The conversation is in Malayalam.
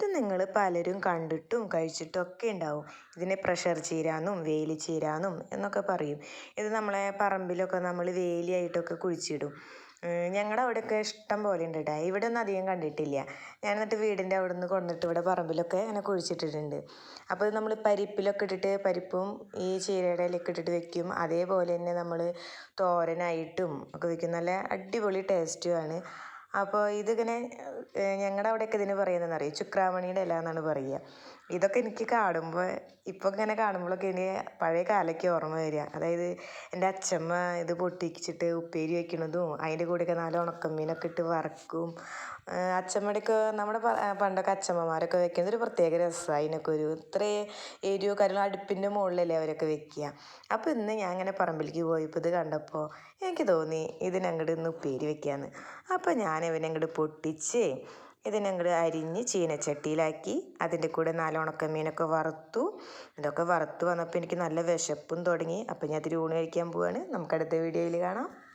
ഇത് നിങ്ങൾ പലരും കണ്ടിട്ടും കഴിച്ചിട്ടും ഒക്കെ ഉണ്ടാവും. ഇതിനെ പ്രഷർ ചീരാന്നും വേലി ചീരാന്നും എന്നൊക്കെ പറയും. ഇത് നമ്മളെ പറമ്പിലൊക്കെ നമ്മൾ വേലിയായിട്ടൊക്കെ കുഴിച്ചിടും. ഞങ്ങളുടെ അവിടെയൊക്കെ ഇഷ്ടം പോലെ ഉണ്ട് കേട്ടോ ഇവിടെ ഒന്നും അധികം കണ്ടിട്ടില്ല. ഞാൻ എന്നിട്ട് വീടിന്റെ അവിടെ നിന്ന് കൊണ്ടിട്ട് ഇവിടെ പറമ്പിലൊക്കെ അങ്ങനെ കുഴിച്ചിട്ടിട്ടുണ്ട്. അപ്പോൾ നമ്മൾ പരിപ്പിലൊക്കെ ഇട്ടിട്ട് പരിപ്പും ഈ ചീരയുടെ ഇലയൊക്കെ ഇട്ടിട്ട് വെക്കും. അതേപോലെ തന്നെ നമ്മൾ തോരനായിട്ടും ഒക്കെ വെക്കും. നല്ല അടിപൊളി ടേസ്റ്റുമാണ് അപ്പോൾ ഇതിങ്ങനെ ഞങ്ങളുടെ അവിടെയൊക്കെ ഇതിന് പറയുന്നതെന്ന് അറിയാം? ചുക്രാമണിയുടെ ഇല എന്നാണ് പറയുക. ഇതൊക്കെ എനിക്ക് കാണുമ്പോൾ ഇപ്പോൾ ഇങ്ങനെ കാണുമ്പോഴൊക്കെ ഇനി പഴയ കാലമൊക്കെ ഓർമ്മ വരിക. അതായത് എന്റെ അച്ഛമ്മ ഇത് പൊട്ടിച്ചിട്ട് ഉപ്പേരി വയ്ക്കുന്നതും അതിന്റെ കൂടെയൊക്കെ നാല് ഉണക്കമീനൊക്കെ ഇട്ട് വറക്കും. അച്ഛമ്മയുടെയൊക്കെ നമ്മുടെ പണ്ടൊക്കെ അച്ഛമ്മമാരൊക്കെ വെക്കുന്നത് ഒരു പ്രത്യേക രസമാണ് അതിനൊക്കെ ഒരു ഇത്രയും എരിവ് കാര്യങ്ങളോ അടുപ്പിന്റെ മുകളിലല്ലേ അവരൊക്കെ വെക്കുക. അപ്പോൾ ഇന്ന് ഞാൻ ഇങ്ങനെ പറമ്പിലേക്ക് പോയപ്പോൾ ഇത് കണ്ടപ്പോൾ എനിക്ക് തോന്നി ഇതിനങ്ങോട്ട് ഇന്ന് ഉപ്പേരി വെക്കാന്ന്. അപ്പോൾ ഞാൻ ഇവനങ്ങോട്ട് പൊട്ടിച്ച് ഇതിനങ്ങോട്ട് അരിഞ്ഞ് ചീനച്ചട്ടിയിലാക്കി. അതിന്റെ കൂടെ നാല് ഉണക്കമീനൊക്കെ വറുത്തു. ഇതൊക്കെ വറുത്ത് വന്നപ്പോൾ എനിക്ക് നല്ല വിശപ്പും തുടങ്ങി. അപ്പോൾ ഞാൻ ഊണ് കഴിക്കാൻ പോവാണ്. നമുക്ക് അടുത്ത വീഡിയോയിൽ കാണാം.